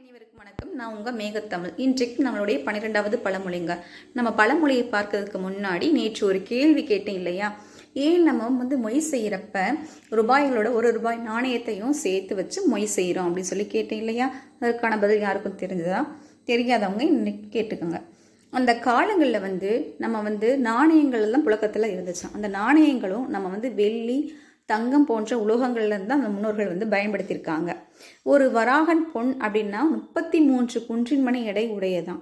அனைவருக்கும் வணக்கம். நான் உங்கள் மேகத்தமிழ். இன்றைக்கு நம்மளுடைய பன்னிரெண்டாவது பழமொழிங்க. நம்ம பழமொழியை பார்க்கறதுக்கு முன்னாடி நேற்று ஒரு கேள்வி கேட்டேன் இல்லையா? ஏன் நம்ம வந்து மொய் செய்கிறப்ப ரூபாய்களோட ஒரு ரூபாய் நாணயத்தையும் சேர்த்து வச்சு மொய் செய்கிறோம் அப்படின்னு சொல்லி கேட்டேன் இல்லையா? அதற்கான பதில் யாருக்கும் தெரிஞ்சதா? தெரியாதவங்க இன்னைக்கு கேட்டுக்கோங்க. அந்த காலங்களில் வந்து நம்ம வந்து நாணயங்கள் எல்லாம் புழக்கத்தில் இருந்துச்சான் அந்த நாணயங்களும் நம்ம வந்து வெள்ளி தங்கம் போன்ற உலோகங்கள்லேருந்து தான் அந்த முன்னோர்கள் வந்து பயன்படுத்தியிருக்காங்க. ஒரு வராகன் பொன் அப்படின்னா முப்பத்தி மூன்று குன்றின் மணி எடை உடையதான்.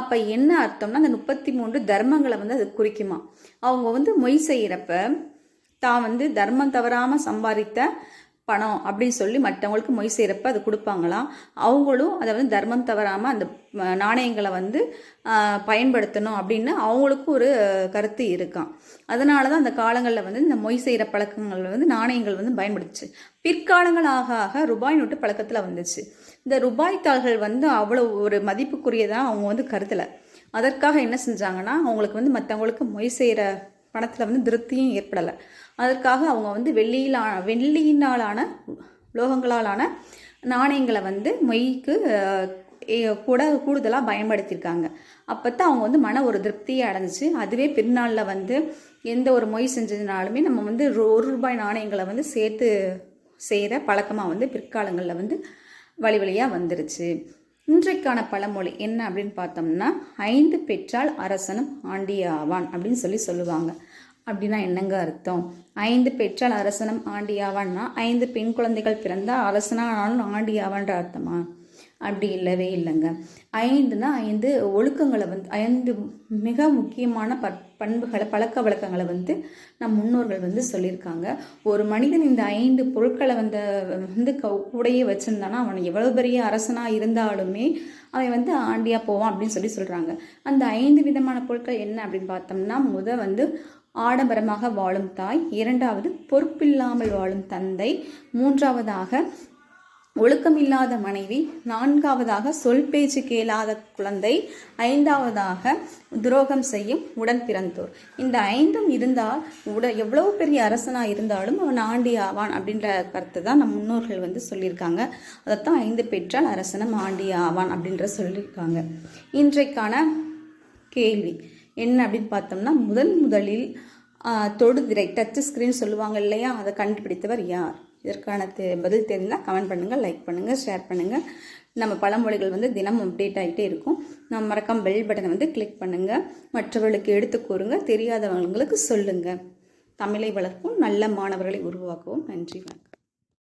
அப்போ என்ன அர்த்தம்னா அந்த முப்பத்தி மூன்று தர்மங்களை வந்து அது குறிக்குமா? அவங்க வந்து மொய் செய்கிறப்ப தான் வந்து தர்மம் தவறாமல் சம்பாதித்த பணம் அப்படின்னு சொல்லி மற்றவங்களுக்கு மொய் செய்கிறப்ப அது கொடுப்பாங்களாம். அவங்களும் அதை வந்து தர்மம் தவறாமல் அந்த நாணயங்களை வந்து பயன்படுத்தணும் அப்படின்னு அவங்களுக்கும் ஒரு கருத்து இருக்கான் அதனால தான் அந்த காலங்களில் வந்து இந்த மொய் செய்கிற பழக்கங்கள் வந்து நாணயங்கள் வந்து பயன்படுத்துச்சு. பிற்காலங்கள் ஆக ஆக ரூபாய் நோட்டு பழக்கத்தில் வந்துச்சு. இந்த ரூபாய் தாள்கள் வந்து அவ்வளோ ஒரு மதிப்புக்குரியதாக அவங்க வந்து கருதலை. அதற்காக என்ன செஞ்சாங்கன்னா அவங்களுக்கு வந்து மற்றவங்களுக்கு மொய் செய்கிற பணத்தில் வந்து திருப்தியும் ஏற்படலை. அதற்காக அவங்க வந்து வெள்ளியிலா வெள்ளியினாலான உலோகங்களாலான நாணயங்களை வந்து மொய்க்கு கூட கூடுதலாக பயன்படுத்தியிருக்காங்க. அப்போ தான் அவங்க வந்து மன ஒரு திருப்தியை அடைஞ்சிச்சு. அதுவே பின்னாளில் வந்து எந்த ஒரு மொய் செஞ்சதுனாலுமே நம்ம வந்து ஒரு ரூபாய் நாணயங்களை வந்து சேர்த்து செய்கிற பழக்கமாக வந்து பிற்காலங்களில் வந்து வழி வழியாக வந்துருச்சு. இன்றைக்கான பழமொழி என்ன அப்படின்னு பார்த்தோம்னா ஐந்து பெற்றால் அரசனும் ஆண்டி ஆவான் அப்படின்னு சொல்லி சொல்லுவாங்க. அப்படின்னா என்னங்க அர்த்தம்? ஐந்து பெற்றால் அரசனும் ஆண்டி ஆவான்னா ஐந்து பெண் குழந்தைகள் பிறந்தால் அரசனானாலும் ஆண்டி ஆவான்ற அர்த்தமா? அப்படி இல்லவே இல்லைங்க. ஐந்துனா ஐந்து ஒழுக்கங்களை வந்து ஐந்து மிக முக்கியமான ப பண்புகளை பழக்க வழக்கங்களை வந்து நம் முன்னோர்கள் வந்து சொல்லியிருக்காங்க. ஒரு மனிதன் இந்த ஐந்து பொருட்களை வந்து வந்து க- வச்சுருந்தானா அவன் எவ்வளோ பெரிய அரசனாக இருந்தாலுமே அவன் வந்து ஆண்டியாக போவான் அப்படின்னு சொல்லி சொல்கிறாங்க அந்த ஐந்து விதமான பொருட்கள் என்ன அப்படின்னு பார்த்தோம்னா முத வந்து ஆடம்பரமாக வாழும் தாய் இரண்டாவது பொறுப்பில்லாமல் வாழும் தந்தை மூன்றாவதாக ஒழுக்கமில்லாத மனைவி நான்காவதாக சொல் பேச்சு கேளாத குழந்தை ஐந்தாவதாக துரோகம் செய்யும் உடன் பிறந்தோர். இந்த ஐந்தும் இருந்தால் உட எவ்வளவு பெரிய அரசனாக இருந்தாலும் அவன் ஆண்டி ஆவான் அப்படின்ற கருத்தை தான் நம் முன்னோர்கள் வந்து சொல்லியிருக்காங்க. அதைத்தான் ஐந்து பெற்றால் அரசனும் ஆண்டி ஆவான் அப்படின்ற சொல்லியிருக்காங்க. இன்றைக்கான கேள்வி என்ன அப்படின்னு பார்த்தோம்னா முதன் முதலில் தொடுதிரை டச் ஸ்க்ரீன் சொல்லுவாங்க இல்லையா? அதை கண்டுபிடித்தவர் யார்? இதற்கான தெ- பதில் தெரிந்தால் கமெண்ட் பண்ணுங்கள் லைக் பண்ணுங்கள் ஷேர் பண்ணுங்கள் நம்ம பழமொழிகள் வந்து தினமும் அப்டேட் ஆகிட்டே இருக்கும். நம்ம மறக்காம பெல் பட்டனை வந்து கிளிக் பண்ணுங்கள் மற்றவர்களுக்கு எடுத்து கூறுங்க தெரியாதவங்களுக்கு சொல்லுங்கள் தமிழை வளர்ப்போம் நல்ல மாணவர்களை உருவாக்குவோம். நன்றி வணக்கம்.